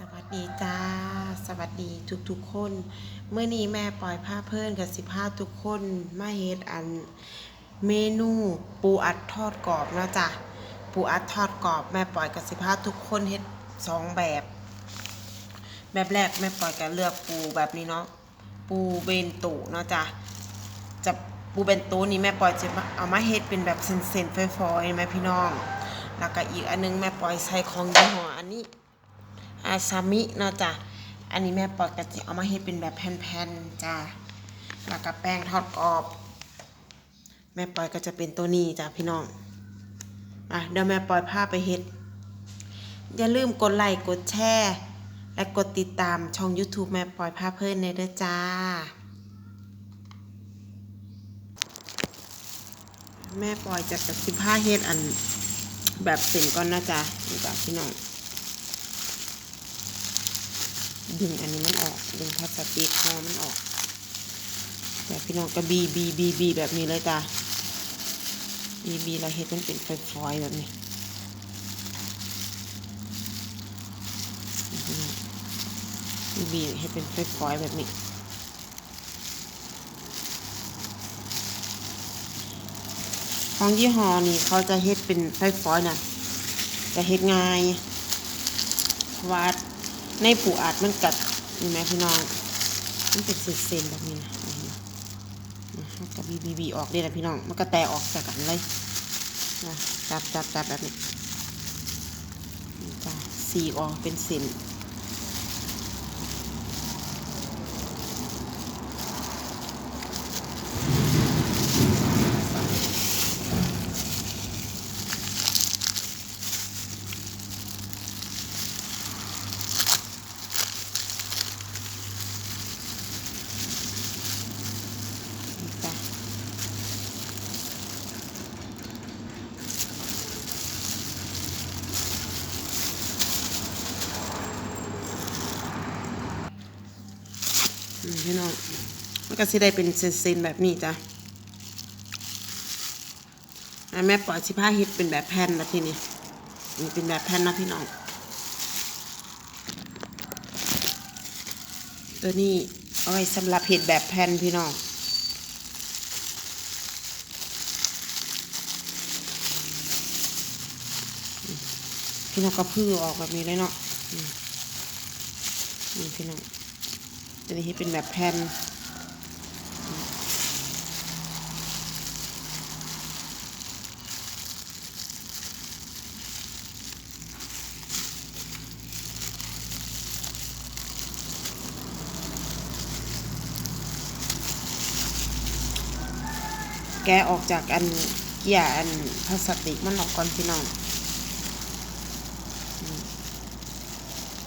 สวัสดีจ้า สวัสดีทุกๆคนเมื่อนี้แม่ปล่อยผ้าเพื่นกับสิบห้าทุกคนมาเฮ็ดอันเมนูปูอัดทอดกรอบเนาะจ้ะปูอัดทอดกรอบแม่ปล่อยกับสิบห้าทุกคนเฮ็ดสองแบบ แบบแรกแม่ปล่อยก็เลือกปูแบบนี้เนาะปูเบนโตเนาะจ้ะจะปูเบนโตนี่แม่ปล่อยจะเอามาเฮ็ดเป็นแบบเส้นๆฝอยๆไหมพี่น้องแล้วก็อีกอันนึงแม่ปล่อยใส่ของยี่ห้ออันนี้ อาซามิเนาะจ้ะอันนี้แม่ปอยก็จะเอามาเฮ็ดเป็นแบบแผ่นๆจ้ะแล้วก็แป้งทอดกรอบ แม่ปอยก็จะเป็นตัวนี้จ้ะพี่น้องอะเดี๋ยวแม่ปอยพาไปเฮ็ด อย่าลืมกดไลค์กดแชร์และกดติดตามช่อง YouTube แม่ปอยพาเพิ่อนในเด้อจ้า แม่ปอยจะกับสิบห้าเฮ็ดอันแบบเส้นก่อนนะจ๊ะนี่จ้ะพี่น้อง ดึงอันนี้มันออก ดึงพลาสติกคอมันออกแต่พี่น้องก็บีบีบีบีแบบนี้เลยจ้ะบีบีเราเห็ดมันเป็นฟอยๆแบบนี้บีบีเห็ดเป็นฟอยๆแบบนี้ของยี่ห้อนี่เขาจะเฮ็ดเป็นฟอยๆน่ะจะเฮ็ดง่ายเพราะว่า ในผูอัดมันกัดเห็นไหมพี่น้องมันเป็นเศษๆแบบนี้นะนะกับบีบีบีออกเลยนะพี่น้อง มันก็แตกออกจากกันเลยนะจับจับจับแบบนี้จ้ะสีออกเป็นเส้น พี่น้องมันก็สิได้เป็นเส้นๆแบบนี้จ้ะแม่ปล่อยสิผ้าเฮ็ดเป็นแบบแผ่นมาทีนี้นี่เป็นแบบแผ่นนะพี่น้อง ตัวนี้เอาไว้สำหรับเห็ดแบบแผ่นพี่น้องพี่น้องก็พื้อออกแบบนี้เลยเนาะนี่พี่น้อง ตัวนี้เป็นแบบแผ่นแกะออกจากอันเกียร์อันพลาสติกมันออกก่อนพี่น้อง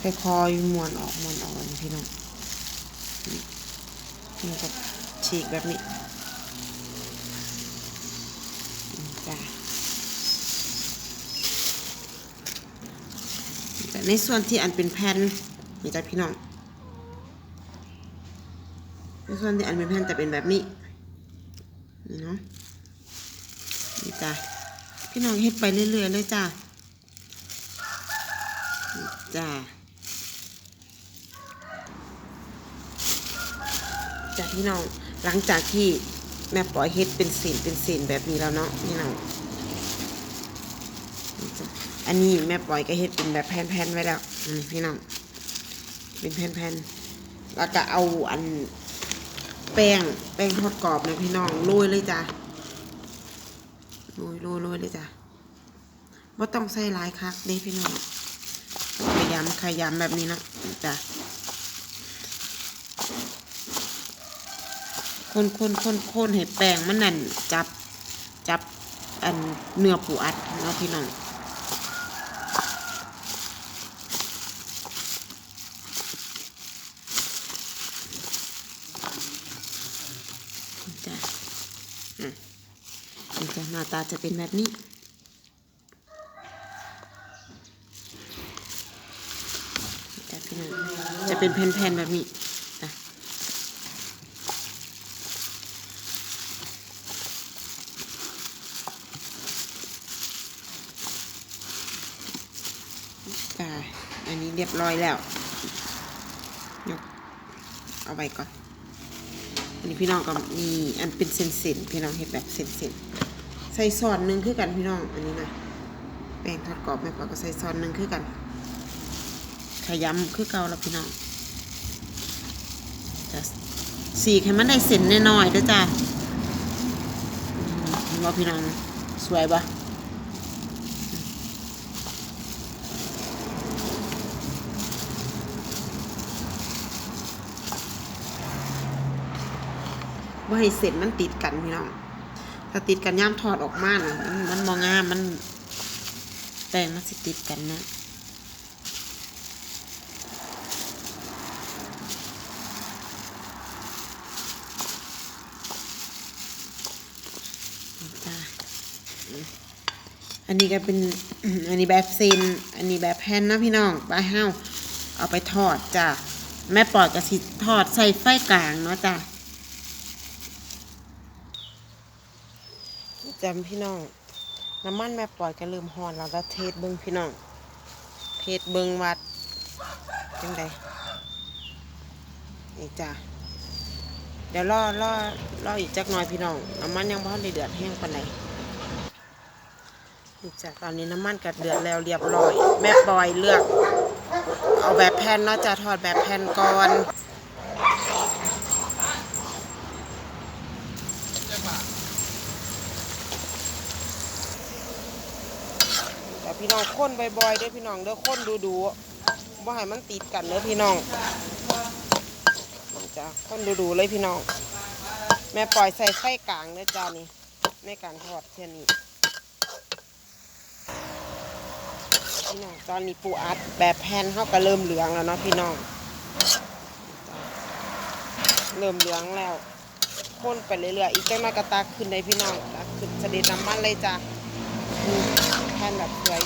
ค่อยๆม้วนออกม้วนออกพี่น้อง นี่นี่ก็ฉีกแบบนี้จ้ะแต่ในส่วนที่อันเป็นแผ่นนี่จ้ะพี่น้องในส่วนที่อันเป็นแผ่นแต่เป็นแบบนี้นี่เนาะนี่จ้ะพี่น้องเฮ็ดไปเรื่อยๆเลยจ้ะจ้ะ จากพี่น้อง หลังจากที่แม่ปล่อยเฮ็ดเป็นเศษเป็นเศษแบบนี้แล้วเนาะพี่น้องอันนี้แม่ปล่อยก็เฮ็ดเป็นแบบแผ่นๆไว้แล้วพี่น้อง เป็นแผ่นๆแล้วก็เอาอันแป้งแป้งทอดกรอบนะพี่น้องโรยเลยจ้ะโรยโรยโรยเลยจ้ะว่าต้องใส่หลายคักเด้พี่น้องขยำขยำแบบนี้นะจ้ะ คนคนคนคนให้แป้งมันนั่นจับจับอันเนื้อปูอัดเนาะพี่น้องจ้ะนี่จ้ะหน้าตาจะเป็นแบบนี้จะพี่น้องจะเป็นแผ่นๆแบบนี้ ยบร้อยแล้วยกเอาไว้ก่อน อันนี้พี่น้องก็มีอันเป็นเส้นๆพี่น้องเห็นแบบเส้นๆใส่ซอนหนึ่งคือกันพี่น้องอันนี้นะแป้งทอดกรอบแม่ปอก็ใส่ซอนหนึ่งคือกันขยำคือเก่าแล้วพี่น้องจะสีให้มันได้เส้นน้อยๆด้วยจ้าว่าพี่น้องสวยปะ ว่าให้เส้นมันติดกันพี่น้องถ้าติดกันย่ามถอดออกมาน่ะมันมันมองงามมันแป้งมันสิติดกันนะอันนี้ก็เป็นอันนี้แบบเซนอันนี้แบบแผ่นนะพี่น้องไปห้าเอาไปทอดจ้ะแม่ปอดกระสิทอดใส่ไฟกลางเนาะจ้ะ จำพี่น้อง น้ำมันแม่ปอดก็เริ่มหอนแล้วก็เทสเบิ้งพี่น้อง เทสเบิ้งวัดจังไดนี่จ้ะเดี๋ยวรอรอรออีกจักหน่อยพี่น้อง น้ำมันยังพอได้เดือดแห้งปานใดนี่จ้ะตอนนี้น้ำมันกัดเดือดแล้วเรียบร้อย แม่ปล่อยเลือก เอาแบบแผ่นเนาะจะทอดแบบแผ่นก่อน แต่พี่น้องค้นบ่อยๆเด้อพี่น้องเด้อค้นดูๆว่าให้มันติดกันเด้อพี่น้องจ้ะค้นดูๆเลยพี่น้อง แม่ปล่อยใส่ไส้กลางเด้อจ้านี่ในการทอดเท่านี้พี่น้องตอนนี้ปูอัดแบบแผ่นเขาก็เริ่มเหลืองแล้วเนาะพี่น้อง เริ่มเหลืองแล้วข้นไปเรื่อยๆอีกจังมากระตักขึ้นเลยพี่น้องตักขึ้นเสด็จน้ำมันเลยจ้ะนี่แผ่นแบบสวย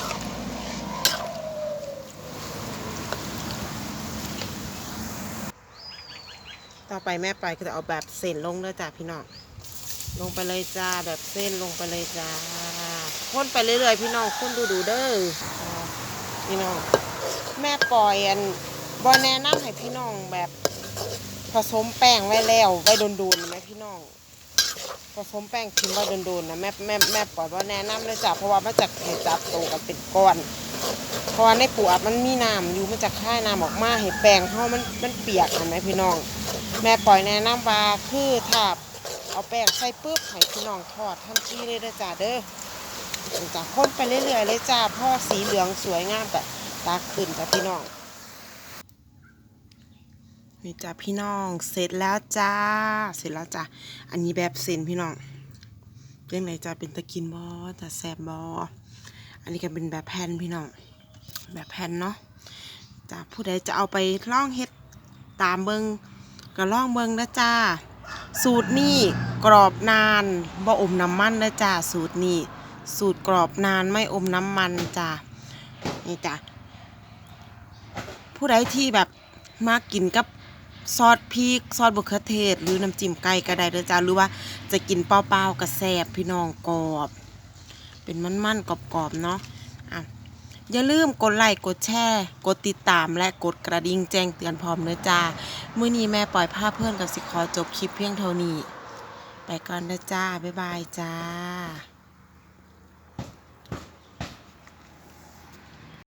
ต่อไปแม่ไปก็จะเอาแบบเส้นลงเลยจ้ะพี่น้องลงไปเลยจ้าแบบเส้นลงไปเลยจ้าข้นไปเรื่อยๆ พี่น้องข้นดูดูเด้อพี่น้องแม่ปล่อยอันบอแนะนำให้พี่น้องแบบผสมแป้งไว้แล้วไว้โดนๆไหมพี่น้องผสมแป้งทิ้งไว้โดนๆนะแม่แม่แม่ปล่อยว่าแนะนำเลยจ้ะเพราะว่ามันจะให้จับตัวกันเป็นก้อนเพราะว่าในปูอัดมันมีน้ำอยู่มันจะคายน้ำออกมาให้แป้งเขามันมันเปียกเห็นไหมพี่น้อง แม่ปล่อยแนะนำว่าคือถ้าเอาแป้งใส่ปุ๊บให้พี่น้องทอดทันทีเลยเด้อจ้าเด้อจ้ะคนไปเรื่อยๆเลยจ้าพ่อสีเหลืองสวยงามแต่ตาขึ้นจ้ะพี่น้องนี่จ้ะพี่น้องเสร็จแล้วจ้า เสร็จแล้วจ้ะอันนี้แบบเส้นพี่น้องเป็นไงจ้ะเป็นตะกินบอจะแซบบออันนี้ก็เป็นแบบแผ่นพี่น้องแบบแผ่นเนาะจ้ะผู้ใดจะเอาไปล่องเฮ็ดตามเบิง ก็ล่องเบิงนะจ้า สูตรนี่กรอบนานบ่อมน้ำมันนะจ้าสูตรนี่สูตรกรอบนานไม่อมน้ำมันจ้านี่จ้ะผู้ใดที่แบบมากินกับซอสพริกซอสบะเขือเทศ หรือน้ำจิ้มไก่ก็ได้เด้อจ้าหรือว่าจะกินเปล่าๆก็แซบพี่น้องกรอบ เป็นมันๆกรอบๆเนาะอะ อย่าลืมกดไลค์กดแชร์กดติดตามและกดกระดิ่งแจ้งเตือนพร้อมเด้อจ้ามื้อนี้แม่ปล่อยภาพเพื่อนกับสิขอจบคลิปเพียงเท่านี้ ไปก่อนเด้อจ้า บ๊ายบายจ้า